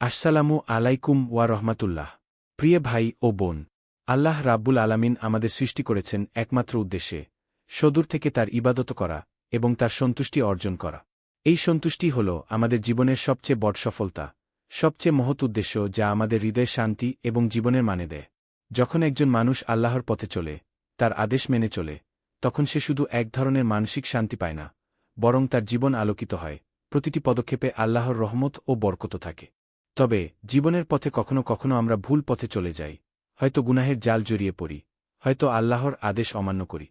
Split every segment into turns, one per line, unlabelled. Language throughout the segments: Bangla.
আসসালামু আলাইকুম ওয়া রহমাতুল্লাহ। প্রিয় ভাই ও বোন, আল্লাহ রাব্বুল আলামিন আমাদের সৃষ্টি করেছেন একমাত্র উদ্দেশ্যে, সদূর থেকে তার ইবাদত করা এবং তার সন্তুষ্টি অর্জন করা। এই সন্তুষ্টি হল আমাদের জীবনের সবচেয়ে বড় সফলতা, সবচেয়ে মহৎ উদ্দেশ্য যা আমাদের হৃদয়ে শান্তি এবং জীবনের মানে দেয়। যখন একজন মানুষ আল্লাহর পথে চলে, তার আদেশ মেনে চলে, তখন সে শুধু এক ধরনের মানসিক শান্তি পায় না, বরং তার জীবন আলোকিত হয়। প্রতিটি পদক্ষেপে আল্লাহর রহমত ও বরকত থাকে। তবে, জীবনের পথে কখনো কখনো আমরা ভুল পথে চলে যাই। হয়তো গুনাহের জাল জড়িয়ে পড়ি। হয়তো আল্লাহর আদেশ অমান্য করি।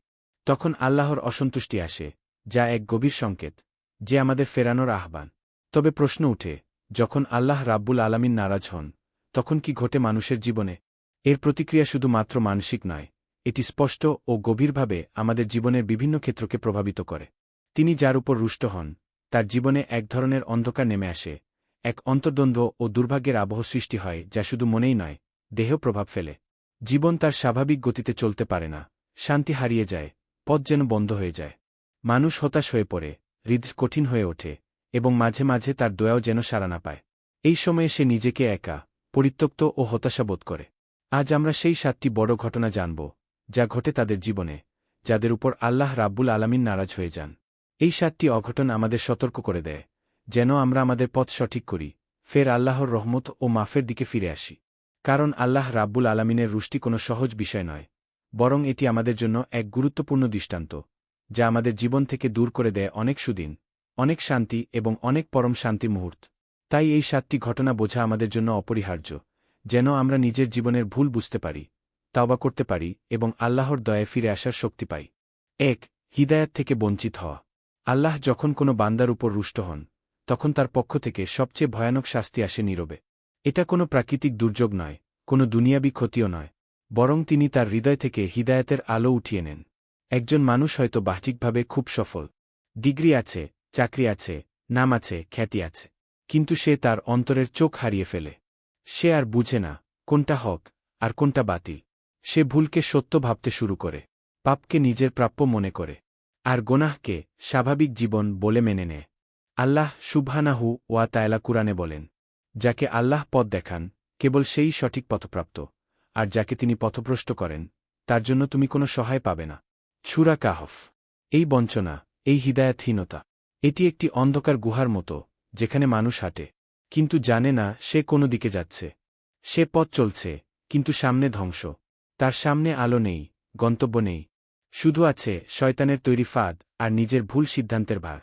তখন আল্লাহর অসন্তুষ্টি আসে, যা এক গভীর সংকেত, যে আমাদের ফেরানোর আহ্বান। তবে প্রশ্ন উঠে, যখন আল্লাহ রাব্বুল আলামিন নারাজ হন, তখন কি ঘটে মানুষের জীবনে? এর প্রতিক্রিয়া শুধু মাত্র মানসিক নয়, এটি স্পষ্ট ও গভীরভাবে আমাদের জীবনের বিভিন্ন ক্ষেত্রকে প্রভাবিত করে। তিনি যার উপর রুষ্ট হন, তার জীবনে এক ধরনের অন্ধকার নেমে আসে এক অন্তর্দ্বন্দ্ব ও দুর্ভাগ্যের আবহ সৃষ্টি হয়, যা শুধু মনেই নয় দেহ প্রভাব ফেলে। জীবন তার স্বাভাবিক গতিতে চলতে পারে না, শান্তি হারিয়ে যায়, পথ যেন বন্ধ হয়ে যায়। মানুষ হতাশ হয়ে পড়ে হৃদ কঠিন হয়ে ওঠে, এবং মাঝে মাঝে তার দয়াও যেন সারা না পায়। এই সময়ে সে নিজেকে একা, পরিত্যক্ত ও হতাশাবোধ করে। আজ আমরা সেই সাতটি বড় ঘটনা জানব, যা ঘটে তাদের জীবনে, যাদের উপর আল্লাহ রাব্বুল আলামিন নারাজ হয়ে যান। এই সাতটি অঘটন আমাদের সতর্ক করে দেয়। যেন আমরা আমাদের পথ সঠিক করি, ফের আল্লাহর রহমত ও মাফের দিকে ফিরে আসি। কারণ আল্লাহ রাব্বুল আলামিনের রুষ্টি কোনো সহজ বিষয় নয়, বরং এটি আমাদের জন্য এক গুরুত্বপূর্ণ দৃষ্টান্ত, যা আমাদের জীবন থেকে দূর করে দেয় অনেক সুদিন, অনেক শান্তি এবং অনেক পরম শান্তি মুহূর্ত। তাই এই সাতটি ঘটনা বোঝা আমাদের জন্য অপরিহার্য, যেন আমরা নিজের জীবনের ভুল বুঝতে পারি, তাওবা করতে পারি এবং আল্লাহর দয়ে ফিরে আসার শক্তি পাই। এক, হিদায়াত থেকে বঞ্চিত হওয়া। আল্লাহ যখন কোনো বান্দার উপর রুষ্ট হন তখন তার পক্ষ থেকে সবচেয়ে ভয়ানক শাস্তি আসে নীরবে। এটা কোনো প্রাকৃতিক দুর্যোগ নয়, কোনো দুনিয়াবি ক্ষতিও নয়, বরং তিনি তার হৃদয় থেকে হিদায়তের আলো উঠিয়ে নেন। একজন মানুষ হয়তো বাহ্যিকভাবে খুব সফল। ডিগ্রি আছে, চাকরি আছে, নাম আছে, খ্যাতি আছে, কিন্তু সে তার অন্তরের চোখ হারিয়ে ফেলে। সে আর বুঝে না, কোনটা হক আর কোনটা বাতিল। সে ভুলকে সত্য ভাবতে শুরু করে, পাপকে নিজের প্রাপ্য মনে করে, আর গোনাহকে স্বাভাবিক জীবন বলে মেনে নেয়। আল্লাহ সুবহানাহু ওয়া তায়লা কুরআনে বলেন, যাকে আল্লাহ পথ দেখান, কেবল সেই সঠিক পথপ্রাপ্ত, আর যাকে তিনি পথভ্রষ্ট করেন, তার জন্য তুমি কোনো সহায় পাবে না। ছুরা কাহফ। এই বঞ্চনা, এই হৃদায়তহীনতা, এটি একটি অন্ধকার গুহার মতো, যেখানে মানুষ হাঁটে, কিন্তু জানে না সে কোনো দিকে যাচ্ছে। সে পথ চলছে, কিন্তু সামনে ধ্বংস। তার সামনে আলো নেই, গন্তব্য নেই। শুধু আছে শয়তানের তৈরি ফাঁদ আর নিজের ভুল সিদ্ধান্তের ভার।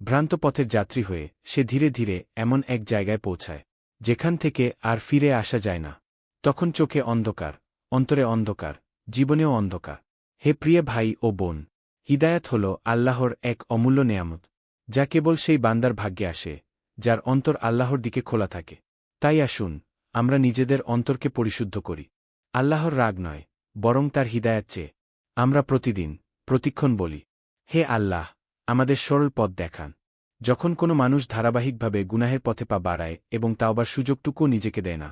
ভ্রান্ত পথের যাত্রী হয়ে সে ধীরে ধীরে এমন এক জায়গায় পৌঁছায়, যেখান থেকে আর ফিরে আসা যায় না। তখন চোখে অন্ধকার, অন্তরে অন্ধকার, জীবনেও অন্ধকার। হে প্রিয় ভাই ও বোন, হিদায়াত হল আল্লাহর এক অমূল্য নেয়ামত, যা কেবল সেই বান্দার ভাগ্যে আসে, যার অন্তর আল্লাহর দিকে খোলা থাকে। তাই আসুন, আমরা নিজেদের অন্তরকে পরিশুদ্ধ করি। আল্লাহর রাগ নয়, বরং তার হিদায়াত চেয়ে। আমরা প্রতিদিন, প্রতিক্ষণ বলি, হে আল্লাহ! আমাদের সরল পথ দেখান। যখন কোনো মানুষ ধারাবাহিকভাবে গুনাহের পথে পা বাড়ায় এবং তাওবার সুযোগটুকুও নিজেকে দেয় না,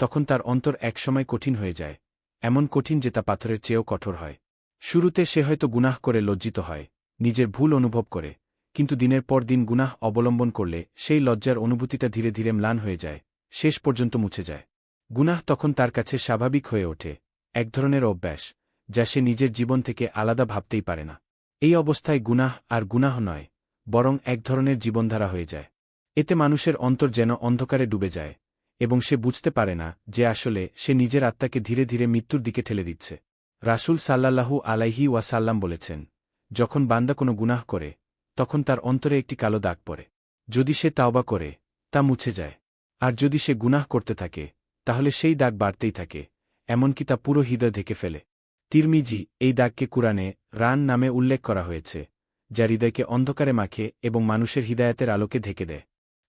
তখন তার অন্তর একসময় কঠিন হয়ে যায়, এমন কঠিন যে তা পাথরের চেয়েও কঠোর হয়। শুরুতে সে হয়তো গুনাহ করে লজ্জিত হয়, নিজের ভুল অনুভব করে, কিন্তু দিনের পর দিন গুনাহ অবলম্বন করলে সেই লজ্জার অনুভূতিটা ধীরে ধীরে ম্লান হয়ে যায়, শেষ পর্যন্ত মুছে যায়। গুনাহ তখন তার কাছে স্বাভাবিক হয়ে ওঠে, এক ধরনের অভ্যাস, যা সে নিজের জীবন থেকে আলাদা ভাবতেই পারে না। এই অবস্থায় গুনাহ আর গুনাহ নয়, বরং এক ধরনের জীবনধারা হয়ে যায়। এতে মানুষের অন্তর যেন অন্ধকারে ডুবে যায়, এবং সে বুঝতে পারে না যে আসলে সে নিজের আত্মাকে ধীরে ধীরে মৃত্যুর দিকে ঠেলে দিচ্ছে। রাসুল সাল্লাল্লাহু আলাইহি ওয়াসাল্লাম বলেছেন, যখন বান্দা কোনো গুনাহ করে, তখন তার অন্তরে একটি কালো দাগ পড়ে। যদি সে তাওবা করে, তা মুছে যায়। আর যদি সে গুনাহ করতে থাকে, তাহলে সেই দাগ বাড়তেই থাকে, এমনকি তা পুরো হৃদয় ঢেকে ফেলে। তিরমিজি এই দাগকে কুরআনে রান নামে উল্লেখ করা হয়েছে যা হৃদয়কে অন্ধকারে মাখে এবং মানুষের হৃদায়তের আলোকে ঢেকে দেয়।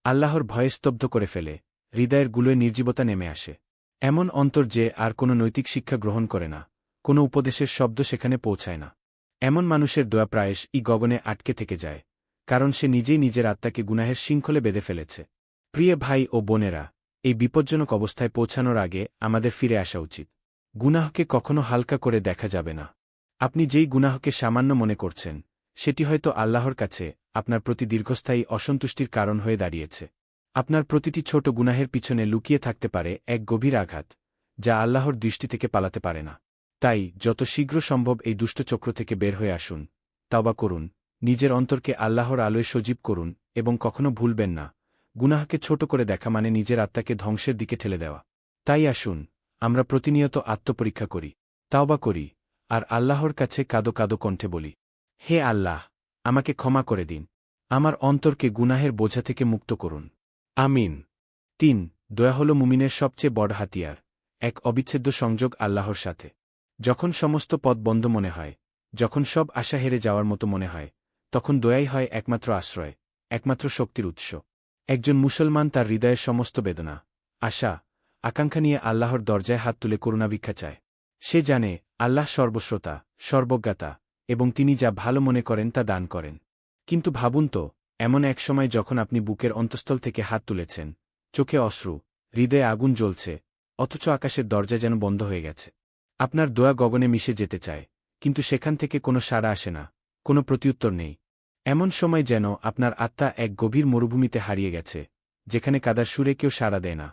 আল্লাহর ভয়ে স্তব্ধ করে ফেলে, হৃদয়ের গুলোয় নির্জীবতা নেমে আসে। এমন অন্তর যে আর কোনো নৈতিক শিক্ষা গ্রহণ করে না, কোনো উপদেশের শব্দ সেখানে পৌঁছায় না। এমন মানুষের দোয়া প্রায়শ ই গগনে আটকে থেকে যায়, কারণ সে নিজেই নিজের আত্মাকে গুনাহের শৃঙ্খলে বেঁধে ফেলেছে। প্রিয় ভাই ও বোনেরা, এই বিপজ্জনক অবস্থায় পৌঁছানোর আগে আমাদের ফিরে আসা উচিত। গুনাহকে কখনো হালকা করে দেখা যাবে না। আপনি যেই গুনাহকে সামান্য মনে করছেন, সেটি হয়তো আল্লাহর কাছে, আপনার প্রতি দীর্ঘস্থায়ী অসন্তুষ্টির কারণ হয়ে দাঁড়িয়েছে। আপনার প্রতিটি ছোট গুনাহের পিছনে লুকিয়ে থাকতে পারে এক গভীর আঘাত, যা আল্লাহর দৃষ্টি থেকে পালাতে পারে না। তাই, যত শীঘ্র সম্ভব এই দুষ্ট চক্র থেকে বের হয়ে আসুন, তাওবা করুন, নিজের অন্তরকে আল্লাহর আলোয় সজীব করুন, এবং কখনো ভুলবেন না। গুনাহকে ছোট করে দেখা মানে নিজের আত্মাকে ধ্বংসের দিকে ঠেলে দেওয়া। তাই আসুন আমরা প্রতিনিয়ত আত্মপরীক্ষা করি, তাওবা করি, আর আল্লাহর কাছে কাদো কাদো কণ্ঠে বলি, হে আল্লাহ, আমাকে ক্ষমা করে দিন, আমার অন্তরকে গুনাহের বোঝা থেকে মুক্ত করুন। আমিন। তিন, দয়া হল মুমিনের সবচেয়ে বড় হাতিয়ার, এক অবিচ্ছেদ্য সংযোগ আল্লাহর সাথে। যখন সমস্ত পথ বন্ধ মনে হয়, যখন সব আশা হেরে যাওয়ার মতো মনে হয়, তখন দয়াই হয় একমাত্র আশ্রয়, একমাত্র শক্তির উৎস। একজন মুসলমান তার হৃদয়ের সমস্ত বেদনা, আশা আকাঙ্ক্ষা নিয়ে আল্লাহর দরজায় হাত তুলে করুণাভিক্ষা চায়। সে জানে, আল্লাহ সর্বশ্রোতা, সর্বজ্ঞাতা, এবং তিনি যা ভালো মনে করেন তা দান করেন। কিন্তু ভাবুন তো, এমন এক সময় যখন আপনি বুকের অন্তঃস্থল থেকে হাত তুলেছেন, চোখে অশ্রু, হৃদয়ে আগুন জ্বলছে, অথচ আকাশের দরজা যেন বন্ধ হয়ে গেছে। আপনার দোয়া গগনে মিশে যেতে চায়, কিন্তু সেখান থেকে কোনো সাড়া আসে না, কোনো প্রত্যুত্তর নেই। এমন সময় যেন আপনার আত্মা এক গভীর মরুভূমিতে হারিয়ে গেছে, যেখানে কাদার সুরে কেউ সাড়া দেয় না।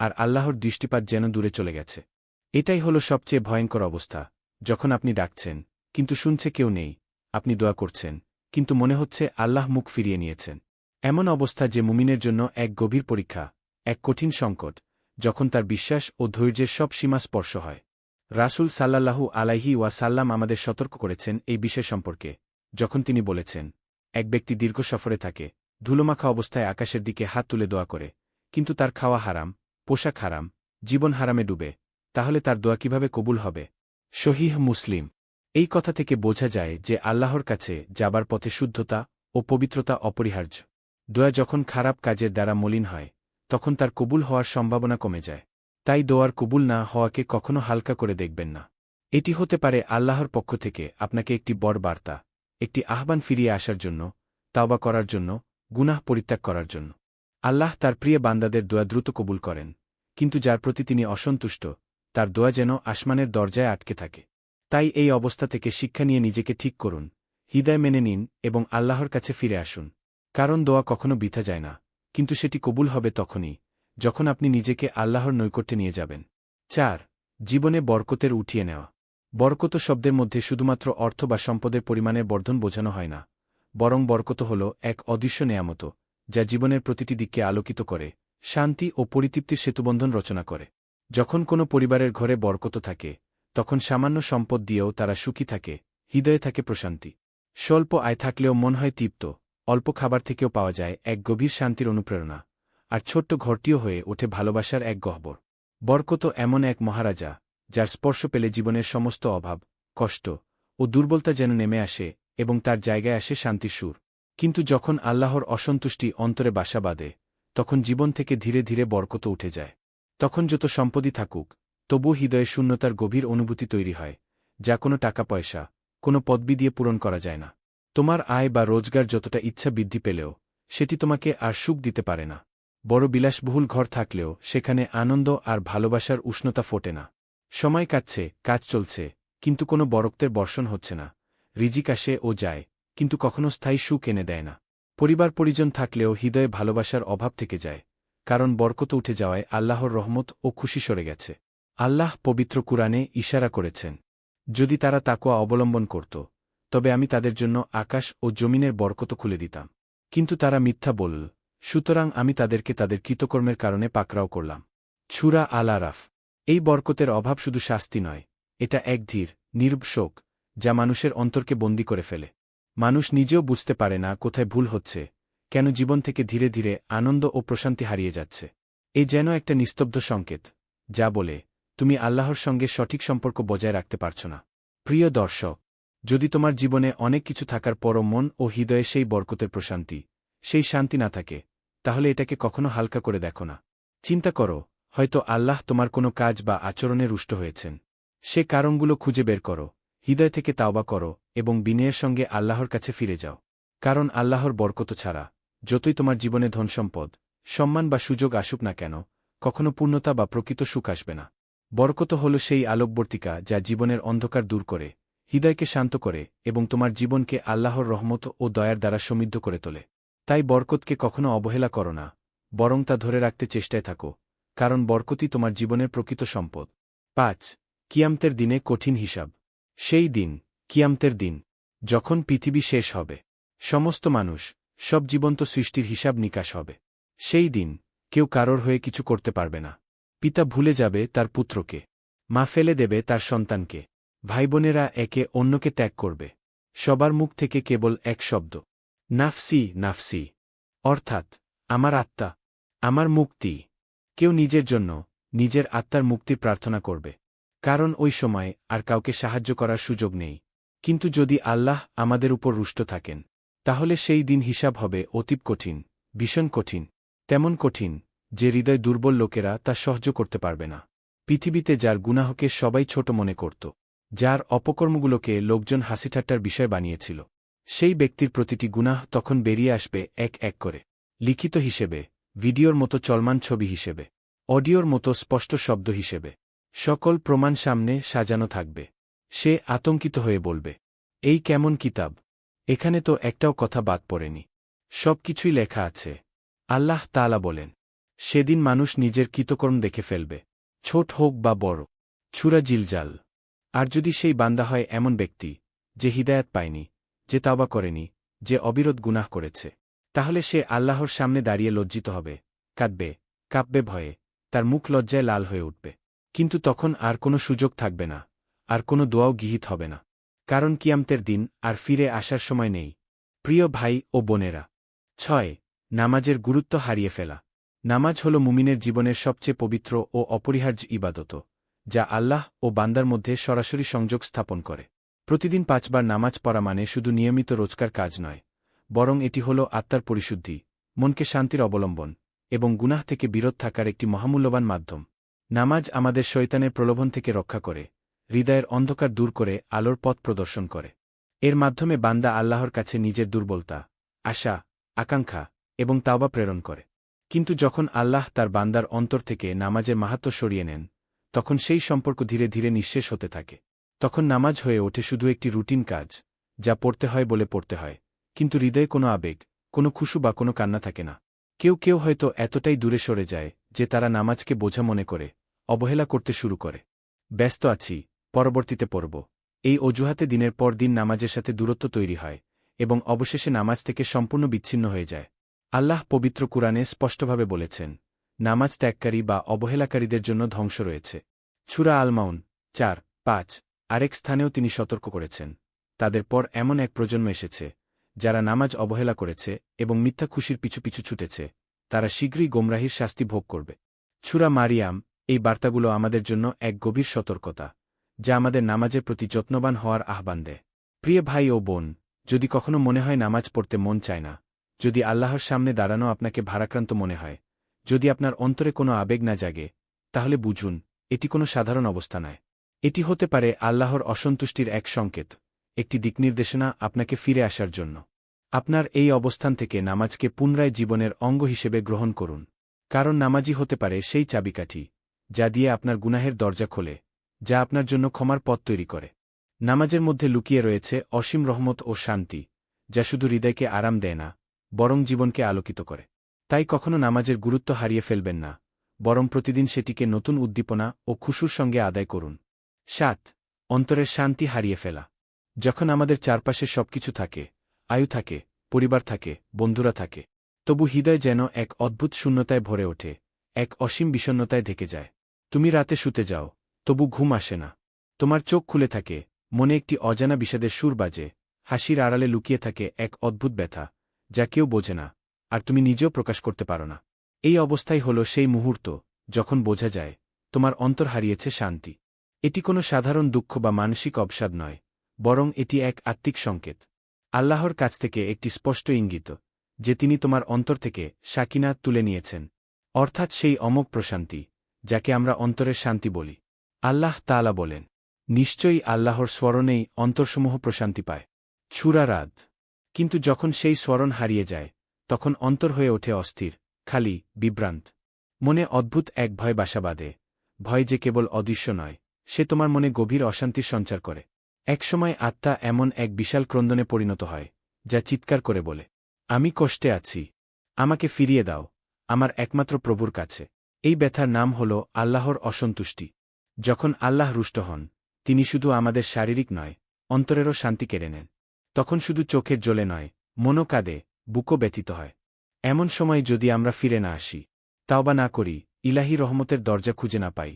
আর আল্লাহর দৃষ্টিপাত যেন দূরে চলে গেছে। এটাই হল সবচেয়ে ভয়ঙ্কর অবস্থা, যখন আপনি ডাকছেন, কিন্তু শুনছে কেউ নেই, আপনি দোয়া করছেন, কিন্তু মনে হচ্ছে আল্লাহ মুখ ফিরিয়ে নিয়েছেন। এমন অবস্থা যে মুমিনের জন্য এক গভীর পরীক্ষা, এক কঠিন সংকট, যখন তার বিশ্বাস ও ধৈর্যের সব সীমা স্পর্শ হয়। রাসুল সাল্লাল্লাহু আলাইহি ওয়াসাল্লাম আমাদের সতর্ক করেছেন এই বিষয় সম্পর্কে, যখন তিনি বলেছেন, এক ব্যক্তি দীর্ঘ সফরে থাকে, ধুলোমাখা অবস্থায় আকাশের দিকে হাত তুলে দোয়া করে, কিন্তু তার খাওয়া হারাম পোশাক হারাম, জীবন হারামে ডুবে, তাহলে তার দোয়া কীভাবে কবুল হবে? শহীহ মুসলিম, এই কথা থেকে বোঝা যায় যে আল্লাহর কাছে যাবার পথে শুদ্ধতা ও পবিত্রতা অপরিহার্য। দোয়া যখন খারাপ কাজের দ্বারা মলিন হয়, তখন তার কবুল হওয়ার সম্ভাবনা কমে যায়। তাই দোয়ার কবুল না হওয়াকে কখনো হালকা করে দেখবেন না। এটি হতে পারে আল্লাহর পক্ষ থেকে আপনাকে একটি বড় বার্তা, একটি আহ্বান ফিরিয়ে আসার জন্য, তাওবা করার জন্য, গুনাহ পরিত্যাগ করার জন্য। আল্লাহ তার প্রিয় বান্দাদের দোয়া দ্রুত কবুল করেন, কিন্তু যার প্রতি তিনি অসন্তুষ্ট, তার দোয়া যেন আসমানের দরজায় আটকে থাকে। তাই এই অবস্থা থেকে শিক্ষা নিয়ে নিজেকে ঠিক করুন, হৃদয় মেনে নিন এবং আল্লাহর কাছে ফিরে আসুন। কারণ দোয়া কখনো বিথা যায় না, কিন্তু সেটি কবুল হবে তখনই, যখন আপনি নিজেকে আল্লাহর নৈকট্যে নিয়ে যাবেন। চার, জীবনে বরকতের উঠিয়ে নেওয়া। বরকত শব্দের মধ্যে শুধুমাত্র অর্থ বা সম্পদের পরিমাণের বর্ধন বোঝানো হয় না, বরং বরকত হল এক অদৃশ্য নেয়ামত যা জীবনের প্রতিটি দিককে আলোকিত করে, শান্তি ও পরিতৃপ্তির সেতুবন্ধন রচনা করে। যখন কোনো পরিবারের ঘরে বরকত থাকে, তখন সামান্য সম্পদ দিয়েও তারা সুখী থাকে, হৃদয়ে থাকে প্রশান্তি। স্বল্প আয় থাকলেও মন হয় তৃপ্ত, অল্প খাবার থেকেও পাওয়া যায় এক গভীর শান্তির অনুপ্রেরণা, আর ছোট্ট ঘরটিও হয়ে ওঠে ভালোবাসার এক গহ্বর। বরকত এমন এক মহারাজা, যার স্পর্শ পেলে জীবনের সমস্ত অভাব, কষ্ট ও দুর্বলতা যেন নেমে আসে এবং তার জায়গায় আসে শান্তির সুর। কিন্তু যখন আল্লাহর অসন্তুষ্টি অন্তরে বাসা বাঁধে, তখন জীবন থেকে ধীরে ধীরে বরকত উঠে যায়। তখন যত সম্পদই থাকুক তবু হৃদয়ে শূন্যতার গভীর অনুভূতি তৈরি হয়, যা কোনো টাকা পয়সা কোনো পদবি দিয়ে পূরণ করা যায় না। তোমার আয় বা রোজগার যতটা ইচ্ছা বৃদ্ধি পেলেও, সেটি তোমাকে আর সুখ দিতে পারে না। বড় বিলাসবহুল ঘর থাকলেও সেখানে আনন্দ আর ভালোবাসার উষ্ণতা ফোটে না। সময় কাটছে, কাজ চলছে, কিন্তু কোনো বরক্তের বর্ষণ হচ্ছে না। রিজিক আসে ও যায়। কিন্তু কখনো স্থায়ী সুখ এনে দেয় না। পরিবার পরিজন থাকলেও হৃদয়ে ভালোবাসার অভাব থেকে যায়, কারণ বরকত উঠে যাওয়ায় আল্লাহর রহমত ও খুশি সরে গেছে। আল্লাহ পবিত্র কুরআনে ইশারা করেছেন, যদি তারা তাকুয়া অবলম্বন করত, তবে আমি তাদের জন্য আকাশ ও জমিনের বরকত খুলে দিতাম। কিন্তু তারা মিথ্যা বলল, সুতরাং আমি তাদেরকে তাদের কৃতকর্মের কারণে পাকরাও করলাম। ছুরা আল আরাফ এই বরকতের অভাব শুধু শাস্তি নয়, এটা এক ধীর নির্ব শোক, যা মানুষের অন্তরকে বন্দী করে ফেলে। মানুষ নিজেও বুঝতে পারে না কোথায় ভুল হচ্ছে, কেন জীবন থেকে ধীরে ধীরে আনন্দ ও প্রশান্তি হারিয়ে যাচ্ছে। এই যেন একটা নিস্তব্ধ সংকেত, যা বলে, তুমি আল্লাহর সঙ্গে সঠিক সম্পর্ক বজায় রাখতে পারছ না। প্রিয় দর্শক, যদি তোমার জীবনে অনেক কিছু থাকার পরও মন ও হৃদয়ে সেই বরকতের প্রশান্তি, সেই শান্তি না থাকে, তাহলে এটাকে কখনো হালকা করে দেখো না। চিন্তা করো, হয়তো আল্লাহ তোমার কোনো কাজ বা আচরণে রুষ্ট হয়েছেন। সে কারণগুলো খুঁজে বের করো। হৃদয় থেকে তাওবা করো এবং বিনয়ের সঙ্গে আল্লাহর কাছে ফিরে যাও। কারণ আল্লাহর বরকত ছাড়া যতই তোমার জীবনে ধনসম্পদ সম্মান বা সুযোগ আসুক না কেন, কখনো পূর্ণতা বা প্রকৃত সুখ আসবে না। বরকত হল সেই আলোকবর্তিকা যা জীবনের অন্ধকার দূর করে, হৃদয়কে শান্ত করে এবং তোমার জীবনকে আল্লাহর রহমত ও দয়ার দ্বারা সমৃদ্ধ করে তোলে। তাই বরকতকে কখনো অবহেলা করো না, বরং তা ধরে রাখতে চেষ্টায় থাকো, কারণ বরকতই তোমার জীবনের প্রকৃত সম্পদ। পাঁচ, কিয়ামতের দিনে কঠিন হিসাব। সেই দিন, কিয়ামতের দিন, যখন পৃথিবী শেষ হবে, সমস্ত মানুষ, সব জীবন্ত সৃষ্টির হিসাব নিকাশ হবে। সেই দিন, কেউ কারোর হয়ে কিছু করতে পারবে না। পিতা ভুলে যাবে তার পুত্রকে। মা ফেলে দেবে তার সন্তানকে। ভাইবোনেরা একে অন্যকে ত্যাগ করবে। সবার মুখ থেকে কেবল এক শব্দ, নাফসি নাফসি। অর্থাৎ, আমার আত্মা, আমার মুক্তি। কেউ নিজের জন্য, নিজের আত্মার মুক্তি প্রার্থনা করবে। কারণ ওই সময় আর কাউকে সাহায্য করার সুযোগ নেই। কিন্তু যদি আল্লাহ আমাদের উপর রুষ্ট থাকেন, তাহলে সেই দিন হিসাব হবে অতীব কঠিন, ভীষণ কঠিন, তেমন কঠিন, যে হৃদয় দুর্বল লোকেরা তা সহ্য করতে পারবে না। পৃথিবীতে যার গুনাহকে সবাই ছোট মনে করত, যার অপকর্মগুলোকে লোকজন হাসিঠাট্টার বিষয় বানিয়েছিল, সেই ব্যক্তির প্রতিটি গুনাহ তখন বেরিয়ে আসবে এক এক করে। লিখিত হিসেবে, ভিডিওর মতো চলমান ছবি হিসেবে, অডিওর মতো স্পষ্ট শব্দ হিসেবে। সকল প্রমাণ সামনে সাজানো থাকবে। সে আতঙ্কিত হয়ে বলবে, এই কেমন কিতাব? এখানে তো একটাও কথা বাদ পড়েনি। সব কিছুই লেখা আছে। আল্লাহ তালা বলেন, সেদিন মানুষ নিজের কৃতকর্ম দেখে ফেলবে। ছোট হোক বা বড়, ছুরা জিলজাল। আর যদি সেই বান্দা হয় এমন ব্যক্তি, যে হিদায়াত পায়নি, যে তাওবা করেনি, যে অবিরোধ গুনাহ করেছে, তাহলে সে আল্লাহর সামনে দাঁড়িয়ে লজ্জিত হবে, কাঁদবে, কাঁপবে ভয়ে, তার মুখ লজ্জায় লাল হয়ে উঠবে। কিন্তু তখন আর কোনো সুযোগ থাকবে না, আর কোনো দোয়াও গিহিত হবে না। কারণ কিয়ামতের দিন আর ফিরে আসার সময় নেই। প্রিয় ভাই ও বোনেরা, ছয়, নামাজের গুরুত্ব হারিয়ে ফেলা। নামাজ হল মুমিনের জীবনের সবচেয়ে পবিত্র ও অপরিহার্য ইবাদত, যা আল্লাহ ও বান্দার মধ্যে সরাসরি সংযোগ স্থাপন করে। প্রতিদিন পাঁচবার নামাজ পড়া মানে শুধু নিয়মিত রোজকার কাজ নয়, বরং এটি হল আত্মার পরিশুদ্ধি, মনকে শান্তির অবলম্বন এবং গুনাহ থেকে বিরত থাকার একটি মহামূল্যবান মাধ্যম। নামাজ আমাদের শৈতানের প্রলোভন থেকে রক্ষা করে, হৃদয়ের অন্ধকার দূর করে, আলোর পথ প্রদর্শন করে। এর মাধ্যমে বান্দা আল্লাহর কাছে নিজের দুর্বলতা, আশা, আকাঙ্ক্ষা এবং তাওবা প্রেরণ করে। কিন্তু যখন আল্লাহ তার বান্দার অন্তর থেকে নামাজের মাহাত্ম সরিয়ে নেন, তখন সেই সম্পর্ক ধীরে ধীরে নিঃশেষ হতে থাকে। তখন নামাজ হয়ে ওঠে শুধু একটি রুটিন কাজ, যা পড়তে হয় বলে পড়তে হয়, কিন্তু হৃদয়ে কোনো আবেগ, কোনো খুশু বা কোনো কান্না থাকে না। কেউ কেউ হয়তো এতটাই দূরে সরে যায় যে তারা নামাজকে বোঝা মনে করে, অবহেলা করতে শুরু করে। ব্যস্ত আছি, পরবর্তীতে পড়ব। এই অজুহাতে দিনের পর দিন নামাজের সাথে দূরত্ব তৈরি হয় এবং অবশেষে নামাজ থেকে সম্পূর্ণ বিচ্ছিন্ন হয়ে যায়। আল্লাহ পবিত্র কুরআনে স্পষ্টভাবে বলেছেন, নামাজ ত্যাগকারী বা অবহেলাকারীদের জন্য ধ্বংস রয়েছে। ছুরা আলমাউন, চার, পাঁচ, আরেক স্থানেও তিনি সতর্ক করেছেন। তাদের পর এমন এক প্রজন্ম এসেছে, যারা নামাজ অবহেলা করেছে এবং মিথ্যা খুশির পিছু পিছু ছুটেছে। তারা শীঘ্রই গোমরাহির শাস্তি ভোগ করবে। ছুরা মারিয়াম, এই বার্তাগুলো আমাদের জন্য এক গভীর সতর্কতা, যা আমাদের নামাজের প্রতি যত্নবান হওয়ার আহ্বান দেয়। প্রিয় ভাই ও বোন, যদি কখনো মনে হয় নামাজ পড়তে মন চায় না, যদি আল্লাহর সামনে দাঁড়ানো আপনাকে ভারাক্রান্ত মনে হয়, যদি আপনার অন্তরে কোনো আবেগ না জাগে, তাহলে বুঝুন, এটি কোনো সাধারণ অবস্থা নয়। এটি হতে পারে আল্লাহর অসন্তুষ্টির এক সংকেত, একটি দিকনির্দেশনা আপনাকে ফিরে আসার জন্য। আপনার এই অবস্থান থেকে নামাজকে পুনরায় জীবনের অঙ্গ হিসেবে গ্রহণ করুন। কারণ নামাজি হতে পারে সেই চাবিকাঠি, যা দিয়ে আপনার গুনাহের দরজা খোলে, যা আপনার জন্য ক্ষমার পথ তৈরি করে। নামাজের মধ্যে লুকিয়ে রয়েছে অসীম রহমত ও শান্তি, যা শুধু হৃদয়কে আরাম দেয় না, বরং জীবনকে আলোকিত করে। তাই কখনো নামাজের গুরুত্ব হারিয়ে ফেলবেন না, বরং প্রতিদিন সেটিকে নতুন উদ্দীপনা ও খুশুর সঙ্গে আদায় করুন। সাত, অন্তরের শান্তি হারিয়ে ফেলা। যখন আমাদের চারপাশে সবকিছু থাকে আয়ু থাকে, পরিবার থাকে, বন্ধুরা থাকে। তবু হৃদয় যেন এক অদ্ভুত শূন্যতায় ভরে ওঠে, এক অসীম বিষণ্নতায় ঢেকে যায়। তুমি রাতে শুতে যাও, তবু ঘুম আসে না। তোমার চোখ খুলে থাকে, মনে একটি অজানা বিষাদের সুর বাজে, হাসির আড়ালে লুকিয়ে থাকে এক অদ্ভুত ব্যথা, যা কেউ বোঝে না, আর তুমি নিজেও প্রকাশ করতে পারো না। এই অবস্থাই হল সেই মুহূর্ত, যখন বোঝা যায়, তোমার অন্তর হারিয়েছে শান্তি। এটি কোনো সাধারণ দুঃখ বা মানসিক অবসাদ নয়, বরং এটি এক আত্মিক সংকেত। আল্লাহর কাছ থেকে একটি স্পষ্ট ইঙ্গিত, যে তিনি তোমার অন্তর থেকে শাকিনা তুলে নিয়েছেন। অর্থাৎ সেই অমোক প্রশান্তি, যাকে আমরা অন্তরের শান্তি বলি। আল্লাহ তালা বলেন, নিশ্চয়ই আল্লাহর স্মরণেই অন্তরসমূহ প্রশান্তি পায়। ছুরা রাত। কিন্তু যখন সেই স্মরণ হারিয়ে যায়, তখন অন্তর হয়ে ওঠে অস্থির, খালি, বিভ্রান্ত। মনে অদ্ভুত এক ভয় বাসা বাঁধে। ভয় যে কেবল অদৃশ্য নয়, সে তোমার মনে গভীর অশান্তির সঞ্চার করে। একসময় আত্মা এমন এক বিশাল ক্রন্দনে পরিণত হয়, যা চিৎকার করে বলে, আমি কষ্টে আছি, আমাকে ফিরিয়ে দাও, আমার একমাত্র প্রভুর কাছে। এই ব্যথার নাম হল আল্লাহর অসন্তুষ্টি। যখন আল্লাহ রুষ্ট হন, তিনি শুধু আমাদের শারীরিক নয়, অন্তরেরও শান্তি কেড়ে নেন। তখন শুধু চোখের জ্বলে নয়, মনও কাঁদে, বুকও ব্যথিত হয়। এমন সময় যদি আমরা ফিরে না আসি, তাওবা না করি, ইলাহি রহমতের দরজা খুঁজে না পাই,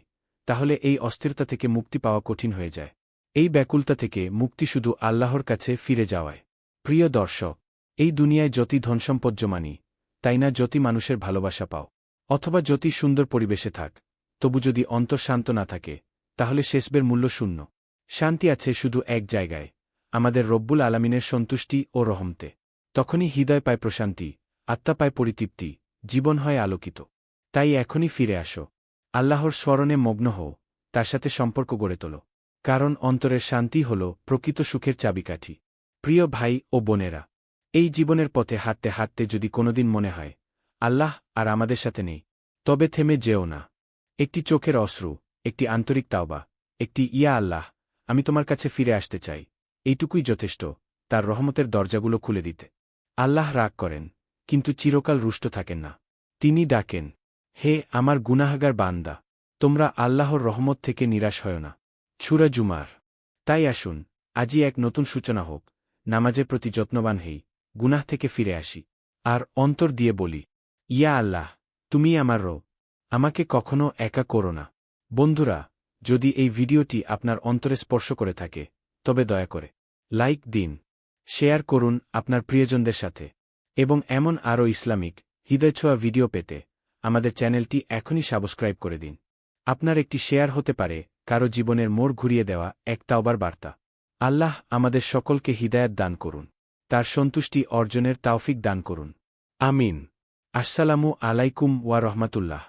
তাহলে এই অস্থিরতা থেকে মুক্তি পাওয়া কঠিন হয়ে যায়। এই ব্যাকুলতা থেকে মুক্তি শুধু আল্লাহর কাছে ফিরে যাওয়ায়। প্রিয় দর্শক, এই দুনিয়ায় যতি ধনসম্পদ তাই না যতি মানুষের ভালোবাসা পাও? অথবা যতি সুন্দর পরিবেশে থাক, তবু যদি অন্তর শান্ত না থাকে, তাহলে শেষবের মূল্য শূন্য। শান্তি আছে শুধু এক জায়গায়, আমাদের রব্বুল আলামিনের সন্তুষ্টি ও রহমতে। তখনই হৃদয় পায় প্রশান্তি, আত্মা পায় পরিতৃপ্তি, জীবন হয় আলোকিত। তাই এখনই ফিরে আসো। আল্লাহর স্মরণে মগ্ন হও, তার সাথে সম্পর্ক গড়ে তোলো। কারণ অন্তরের শান্তি হল প্রকৃত সুখের চাবিকাঠি। প্রিয় ভাই ও বোনেরা, এই জীবনের পথে হাঁটতে হাঁটতে যদি কোনোদিন মনে হয়, আল্লাহ আর আমাদের সাথে নেই, তবে থেমে যেও না। একটি চোখের অশ্রু, একটি আন্তরিক তাওবা, একটি ইয়া আল্লাহ, আমি তোমার কাছে ফিরে আসতে চাই। এইটুকুই যথেষ্ট, তার রহমতের দরজাগুলো খুলে দিতে। আল্লাহ রাগ করেন, কিন্তু চিরকাল রুষ্ট থাকেন না। তিনি ডাকেন, হে আমার গুনাহাগার বান্দা, তোমরা আল্লাহর রহমত থেকে নিরাশ হয় না। ছুরা জুমার। তাই আসুন আজই এক নতুন সূচনা হোক, নামাজের প্রতি যত্নবান হেই, গুনাহ থেকে ফিরে আসি, আর অন্তর দিয়ে বলি, ইয়া আল্লাহ তুমি আমার রো আমাকে কখনো একা করো না। বন্ধুরা, যদি এই ভিডিওটি আপনার অন্তরে স্পর্শ করে থাকে, তবে দয়া করে, লাইক দিন, শেয়ার করুন আপনার প্রিয়জনদের সাথে, এবং এমন আরও ইসলামিক হৃদয়ছোয়া ভিডিও পেতে আমাদের চ্যানেলটি এখনই সাবস্ক্রাইব করে দিন। আপনার একটি শেয়ার হতে পারে কারও জীবনের মোড় ঘুরিয়ে দেওয়া এক তাওবার বার্তা। আল্লাহ আমাদের সকলকে হৃদায়ত দান করুন। তার সন্তুষ্টি অর্জনের তাওফিক দান করুন। আমিন। আসসালামু আলাইকুম ওয়া রহমাতুল্লাহ।